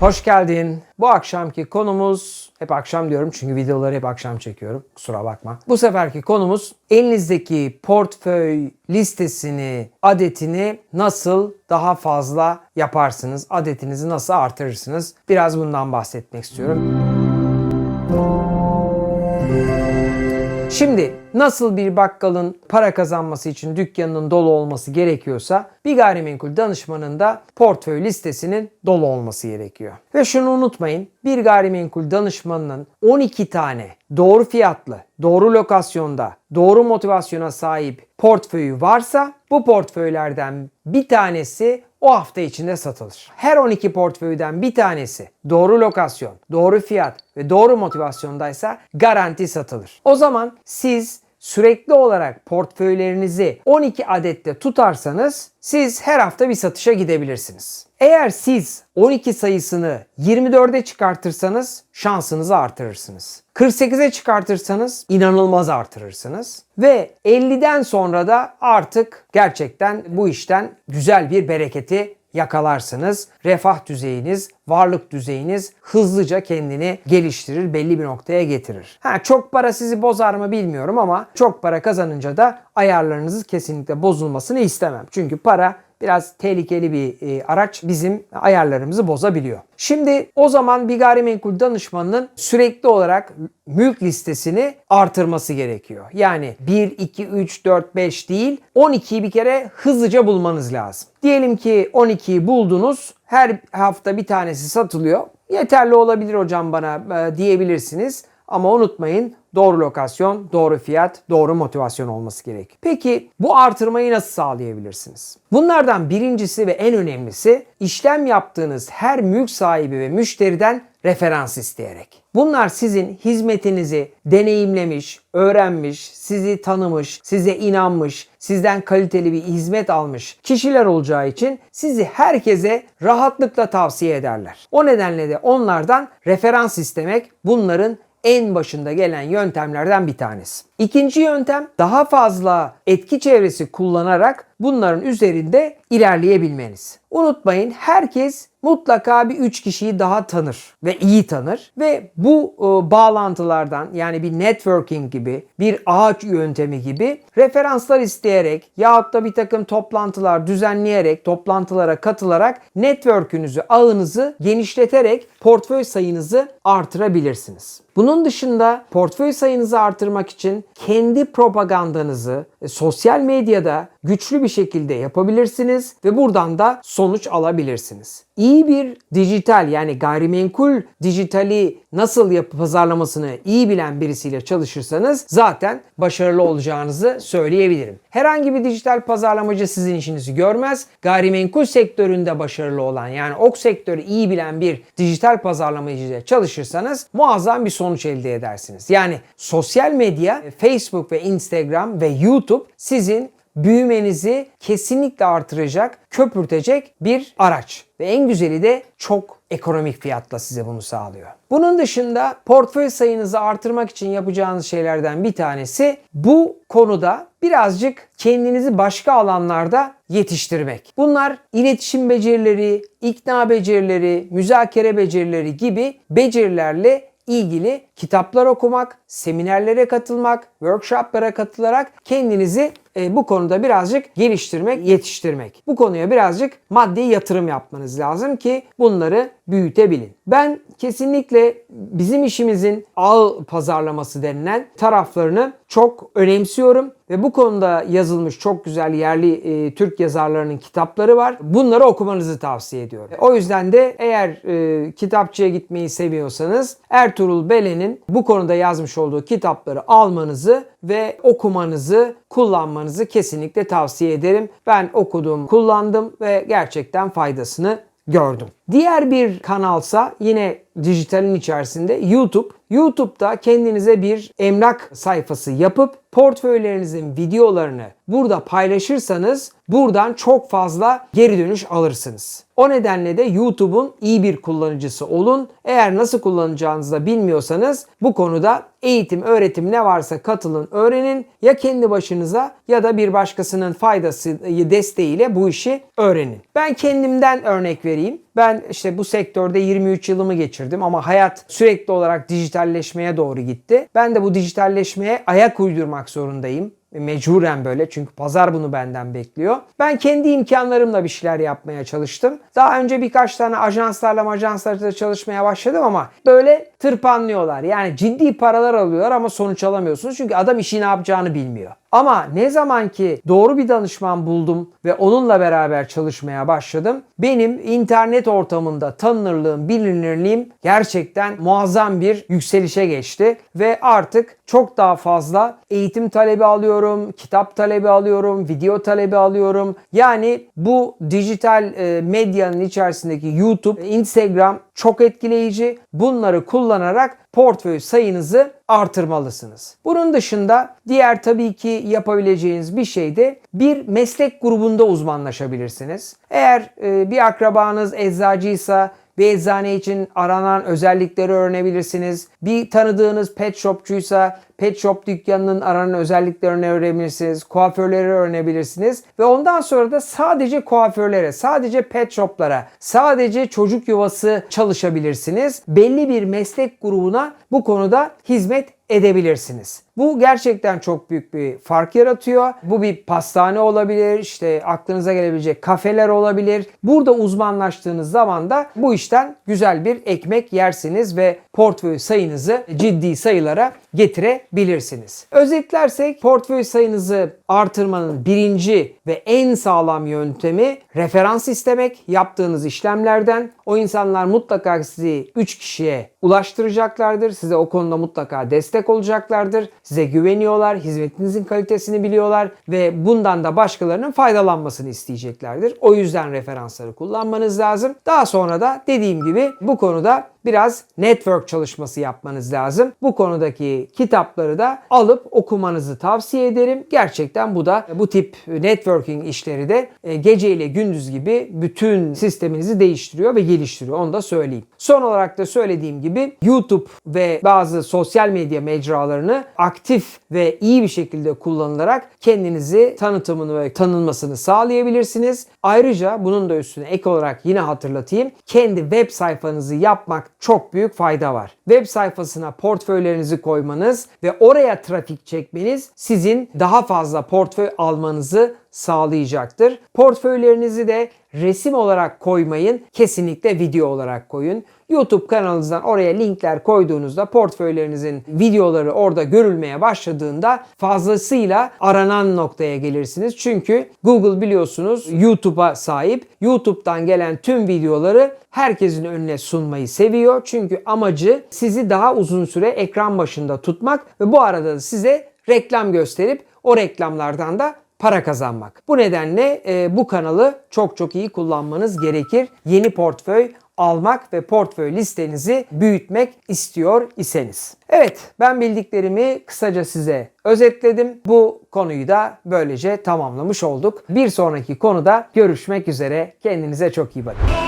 Hoş geldin. Bu akşamki konumuz, hep akşam diyorum çünkü videoları hep akşam çekiyorum. Kusura bakma. Bu seferki konumuz elinizdeki portföy listesini, adetini nasıl daha fazla yaparsınız? Adetinizi nasıl artırırsınız? Biraz bundan bahsetmek istiyorum. Şimdi nasıl bir bakkalın para kazanması için dükkanının dolu olması gerekiyorsa bir gayrimenkul danışmanın da portföy listesinin dolu olması gerekiyor. Ve şunu unutmayın bir gayrimenkul danışmanının 12 tane doğru fiyatlı, doğru lokasyonda, doğru motivasyona sahip portföyü varsa bu portföylerden bir tanesi o hafta içinde satılır. Her 12 portföyden bir tanesi doğru lokasyon, doğru fiyat ve doğru motivasyondaysa garanti satılır. O zaman siz sürekli olarak portföylerinizi 12 adette tutarsanız siz her hafta bir satışa gidebilirsiniz. Eğer siz 12 sayısını 24'e çıkartırsanız şansınızı artırırsınız. 48'e çıkartırsanız inanılmaz artırırsınız. Ve 50'den sonra da artık gerçekten bu işten güzel bir bereketi yakalarsınız. Refah düzeyiniz, varlık düzeyiniz hızlıca kendini geliştirir, belli bir noktaya getirir. Ha çok para sizi bozar mı bilmiyorum ama çok para kazanınca da ayarlarınızı kesinlikle bozulmasını istemem. Çünkü para biraz tehlikeli bir e, araç bizim ayarlarımızı bozabiliyor. Şimdi o zaman bir gayrimenkul danışmanının sürekli olarak mülk listesini artırması gerekiyor. Yani 1, 2, 3, 4, 5 değil 12'yi bir kere hızlıca bulmanız lazım. Diyelim ki 12'yi buldunuz. Her hafta bir tanesi satılıyor. Yeterli olabilir hocam bana e, diyebilirsiniz. Ama unutmayın doğru lokasyon, doğru fiyat, doğru motivasyon olması gerek. Peki bu artırmayı nasıl sağlayabilirsiniz? Bunlardan birincisi ve en önemlisi işlem yaptığınız her mülk sahibi ve müşteriden referans isteyerek. Bunlar sizin hizmetinizi deneyimlemiş, öğrenmiş, sizi tanımış, size inanmış, sizden kaliteli bir hizmet almış kişiler olacağı için sizi herkese rahatlıkla tavsiye ederler. O nedenle de onlardan referans istemek bunların en başında gelen yöntemlerden bir tanesi. İkinci yöntem daha fazla etki çevresi kullanarak bunların üzerinde ilerleyebilmeniz. Unutmayın herkes mutlaka bir 3 kişiyi daha tanır ve iyi tanır ve bu e, bağlantılardan yani bir networking gibi bir ağaç yöntemi gibi referanslar isteyerek yahut da bir takım toplantılar düzenleyerek toplantılara katılarak network'ünüzü ağınızı genişleterek portföy sayınızı artırabilirsiniz. Bunun dışında portföy sayınızı artırmak için kendi propagandanızı e, sosyal medyada güçlü bir şekilde yapabilirsiniz ve buradan da sonuç alabilirsiniz. İyi bir dijital yani gayrimenkul dijitali nasıl yapı pazarlamasını iyi bilen birisiyle çalışırsanız zaten başarılı olacağınızı söyleyebilirim. Herhangi bir dijital pazarlamacı sizin işinizi görmez. Gayrimenkul sektöründe başarılı olan yani ok sektörü iyi bilen bir dijital pazarlamacıyla çalışırsanız muazzam bir sonuç elde edersiniz. Yani sosyal medya, Facebook ve Instagram ve YouTube sizin büyümenizi kesinlikle artıracak, köpürtecek bir araç. Ve en güzeli de çok ekonomik fiyatla size bunu sağlıyor. Bunun dışında portföy sayınızı artırmak için yapacağınız şeylerden bir tanesi bu konuda birazcık kendinizi başka alanlarda yetiştirmek. Bunlar iletişim becerileri, ikna becerileri, müzakere becerileri gibi becerilerle ilgili kitaplar okumak, seminerlere katılmak, workshoplara katılarak kendinizi e, bu konuda birazcık geliştirmek, yetiştirmek. Bu konuya birazcık maddi yatırım yapmanız lazım ki bunları büyütebilin. Ben kesinlikle bizim işimizin ağ pazarlaması denilen taraflarını çok önemsiyorum ve bu konuda yazılmış çok güzel yerli e, Türk yazarlarının kitapları var. Bunları okumanızı tavsiye ediyorum. O yüzden de eğer e, kitapçıya gitmeyi seviyorsanız Ertuğrul Belen'in bu konuda yazmış olduğu kitapları almanızı ve okumanızı, kullanmanızı kesinlikle tavsiye ederim. Ben okudum, kullandım ve gerçekten faydasını gördüm. Diğer bir kanalsa yine dijitalin içerisinde YouTube. YouTube'da kendinize bir emlak sayfası yapıp portföylerinizin videolarını burada paylaşırsanız buradan çok fazla geri dönüş alırsınız. O nedenle de YouTube'un iyi bir kullanıcısı olun. Eğer nasıl kullanacağınızı da bilmiyorsanız bu konuda eğitim, öğretim ne varsa katılın, öğrenin. Ya kendi başınıza ya da bir başkasının faydası, desteğiyle bu işi öğrenin. Ben kendimden örnek vereyim. Ben işte bu sektörde 23 yılımı geçirdim ama hayat sürekli olarak dijitalleşmeye doğru gitti. Ben de bu dijitalleşmeye ayak uydurmak zorundayım. Mecburen böyle çünkü pazar bunu benden bekliyor. Ben kendi imkanlarımla bir şeyler yapmaya çalıştım. Daha önce birkaç tane ajanslarla ajanslarla çalışmaya başladım ama böyle tırpanlıyorlar. Yani ciddi paralar alıyorlar ama sonuç alamıyorsunuz. Çünkü adam işi ne yapacağını bilmiyor. Ama ne zaman ki doğru bir danışman buldum ve onunla beraber çalışmaya başladım. Benim internet ortamında tanınırlığım, bilinirliğim gerçekten muazzam bir yükselişe geçti. Ve artık çok daha fazla eğitim talebi alıyorum, kitap talebi alıyorum, video talebi alıyorum. Yani bu dijital e, medyanın içerisindeki YouTube, Instagram çok etkileyici. Bunları kullanarak portföy sayınızı artırmalısınız. Bunun dışında diğer tabii ki yapabileceğiniz bir şey de bir meslek grubunda uzmanlaşabilirsiniz. Eğer e, bir akrabanız eczacıysa bir eczane için aranan özellikleri öğrenebilirsiniz. Bir tanıdığınız pet shopçuysa pet shop dükkanının aranan özelliklerini öğrenebilirsiniz. Kuaförleri öğrenebilirsiniz. Ve ondan sonra da sadece kuaförlere, sadece pet shoplara, sadece çocuk yuvası çalışabilirsiniz. Belli bir meslek grubuna bu konuda hizmet edebilirsiniz. Bu gerçekten çok büyük bir fark yaratıyor. Bu bir pastane olabilir, işte aklınıza gelebilecek kafeler olabilir. Burada uzmanlaştığınız zaman da bu işten güzel bir ekmek yersiniz ve portföy sayınızı ciddi sayılara getirebilirsiniz. Özetlersek portföy sayınızı artırmanın birinci ve en sağlam yöntemi referans istemek yaptığınız işlemlerden. O insanlar mutlaka sizi 3 kişiye ulaştıracaklardır. Size o konuda mutlaka destek olacaklardır. Size güveniyorlar, hizmetinizin kalitesini biliyorlar ve bundan da başkalarının faydalanmasını isteyeceklerdir. O yüzden referansları kullanmanız lazım. Daha sonra da dediğim gibi bu konuda biraz network çalışması yapmanız lazım. Bu konudaki kitapları da alıp okumanızı tavsiye ederim. Gerçekten bu da bu tip networking işleri de e, gece ile gündüz gibi bütün sisteminizi değiştiriyor ve geliştiriyor. Onu da söyleyeyim. Son olarak da söylediğim gibi YouTube ve bazı sosyal medya mecralarını aktif ve iyi bir şekilde kullanılarak kendinizi tanıtımını ve tanınmasını sağlayabilirsiniz. Ayrıca bunun da üstüne ek olarak yine hatırlatayım. Kendi web sayfanızı yapmak çok büyük fayda var. Web sayfasına portföylerinizi koymanız ve oraya trafik çekmeniz sizin daha fazla portföy almanızı sağlayacaktır. Portföylerinizi de resim olarak koymayın. Kesinlikle video olarak koyun. YouTube kanalınızdan oraya linkler koyduğunuzda portföylerinizin videoları orada görülmeye başladığında fazlasıyla aranan noktaya gelirsiniz. Çünkü Google biliyorsunuz YouTube'a sahip. YouTube'dan gelen tüm videoları herkesin önüne sunmayı seviyor. Çünkü amacı sizi daha uzun süre ekran başında tutmak ve bu arada da size reklam gösterip o reklamlardan da para kazanmak. Bu nedenle e, bu kanalı çok çok iyi kullanmanız gerekir. Yeni portföy almak ve portföy listenizi büyütmek istiyor iseniz. Evet ben bildiklerimi kısaca size özetledim. Bu konuyu da böylece tamamlamış olduk. Bir sonraki konuda görüşmek üzere. Kendinize çok iyi bakın.